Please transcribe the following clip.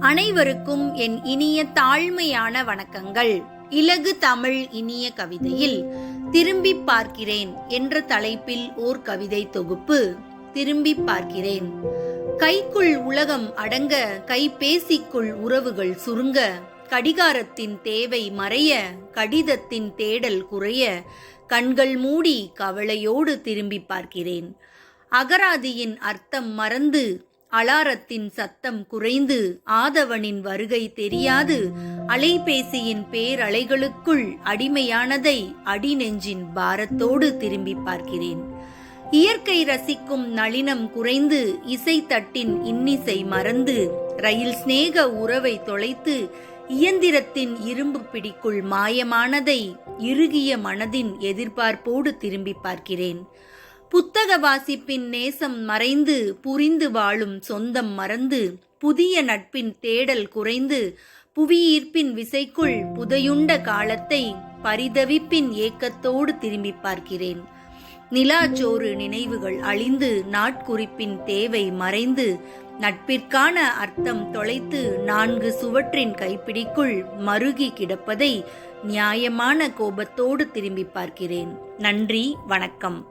அனைவருக்கும் என் இனிய தாழ்மையான வணக்கங்கள். இலகு தமிழ் இனிய கவிதையில் திரும்பி பார்க்கிறேன் என்ற தலைப்பில் ஓர் கவிதை தொகுப்பு. திரும்பி பார்க்கிறேன். கைக்குள் உலகம் அடங்க கைபேசிக்குள் உறவுகள் சுருங்க கடிகாரத்தின் தேவை மறைய கடிதத்தின் தேடல் குறைய கண்கள் மூடி கவலையோடு திரும்பி பார்க்கிறேன். அகராதியின் அர்த்தம் மறந்து அலாரத்தின் சத்தம் குறைந்து ஆதவனின் வருகை தெரியாது. அலைபேசியின் பேரலைகளுக்குள் அடிமையானதை அடிநெஞ்சின் பாரத்தோடு திரும்பி பார்க்கிறேன். இயற்கை ரசிக்கும் நளினம் குறைந்து இசைத்தட்டின் இன்னிசை மறந்து ரயில் சிநேக உறவை தொலைத்து இயந்திரத்தின் இரும்பு பிடிக்குள் மாயமானதை இறுகிய மனதின் எதிர்பார்ப்போடு திரும்பி பார்க்கிறேன். புத்தக வாசிப்பின் நேசம் மறைந்து புரிந்து வாழும் சொந்தம் மறந்து புதிய நட்பின் தேடல் குறைந்து புவியீர்ப்பின் விசைக்குள் புதையுண்ட காலத்தை பரிதவிப்பின் ஏக்கத்தோடு திரும்பி பார்க்கிறேன். நிலாச்சோறு நினைவுகள் அழிந்து நாட்குறிப்பின் தேவை மறைந்து நட்பிற்கான அர்த்தம் தொலைத்து நான்கு சுவற்றின் கைப்பிடிக்குள் மருகி கிடப்பதை நியாயமான கோபத்தோடு திரும்பி பார்க்கிறேன். நன்றி வணக்கம்.